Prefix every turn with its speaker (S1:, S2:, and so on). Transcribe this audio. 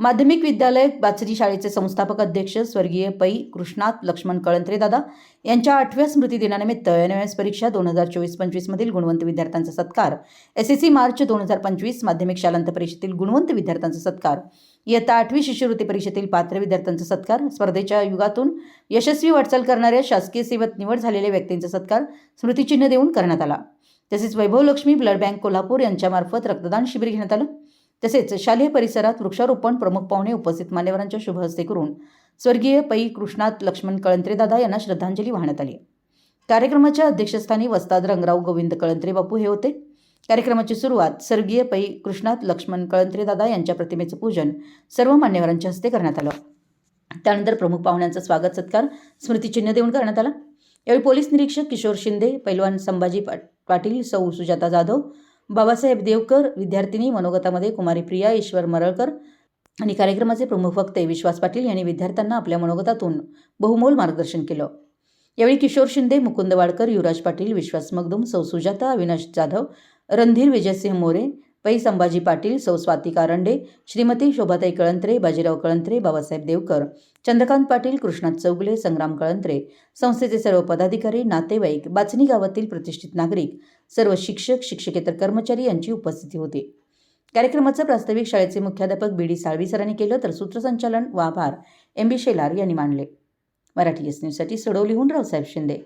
S1: माध्यमिक विद्यालय बाचरी शाळेचे संस्थापक अध्यक्ष स्वर्गीय पै कृष्णात लक्ष्मण कळंत्रे दादा यांच्या आठव्या स्मृती दिनानिमित्त एन एस परीक्षा दोन हजार चोवीस पंचवीसमधील गुणवंत विद्यार्थ्यांचा सत्कार. एस एस सी मार्च दोन हजार पंचवीस माध्यमिक शालांत परीक्षेतील गुणवंत विद्यार्थ्यांचा सत्कार. इयत्ता आठवी शिष्यवृत्ती परीक्षेतील पात्र विद्यार्थ्यांचा सत्कार. स्पर्धेच्या युगातून यशस्वी वाटचाल करणाऱ्या शासकीय सेवेत निवड झालेल्या व्यक्तींचा सत्कार स्मृतिचिन्ह देऊन करण्यात आला. तसेच वैभव लक्ष्मी ब्लड बँक कोल्हापूर यांच्यामार्फत रक्तदान शिबिर घेण्यात आलं. तसेच शालेय परिसरात वृक्षारोपण प्रमुख पाहुणे उपस्थित मान्यवरांच्या शुभ हस्ते करून स्वर्गीय पै कृष्णात लक्ष्मण कळंत्रेदादा यांना श्रद्धांजली वाहण्यात आली. कार्यक्रमाच्या अध्यक्षस्थानी वस्ताद रंगराव गोविंद कळंत्रे बापू हे होते. कार्यक्रमाची सुरुवात स्वर्गीय पै कृष्णात लक्ष्मण कळंत्रेदादा यांच्या प्रतिमेचं पूजन सर्व मान्यवरांच्या हस्ते करण्यात आलं. त्यानंतर प्रमुख पाहुण्यांचा स्वागत सत्कार स्मृतिचिन्ह देऊन करण्यात आला. यावेळी पोलीस निरीक्षक किशोर शिंदे पैलवान संभाजी पाटील सौ सुजाता जाधव बाबासाहेब देवकर विद्यार्थिनी मनोगतामध्ये कुमारी प्रिया ईश्वर मरळकर आणि कार्यक्रमाचे प्रमुख वक्ते विश्वास पाटील यांनी विद्यार्थ्यांना आपल्या मनोगतातून बहुमोल मार्गदर्शन केलं. यावेळी किशोर शिंदे मुकुंद वाडकर युवराज पाटील विश्वास मगदुम सौ सुजाता अविनाश जाधव रणधीर विजयसिंह मोरे पै संभाजी पाटील सौ स्वाती कारंडे श्रीमती शोभाताई कळंत्रे बाजीराव कळंत्रे बाबासाहेब देवकर चंद्रकांत पाटील कृष्णात चौगले संग्राम कळंत्रे संस्थेचे सर्व पदाधिकारी नातेवाईक बाचणी गावातील प्रतिष्ठित नागरिक सर्व शिक्षक शिक्षकेतर कर्मचारी यांची उपस्थिती होती. कार्यक्रमाचं प्रास्ताविक शाळेचे मुख्याध्यापक बी डी साळवी सरांनी केलं तर सूत्रसंचालन व आभार एम बी शेलार यांनी मांडले. मराठी एस न्यूजसाठी सडोलीहून रावसाहेब शिंदे.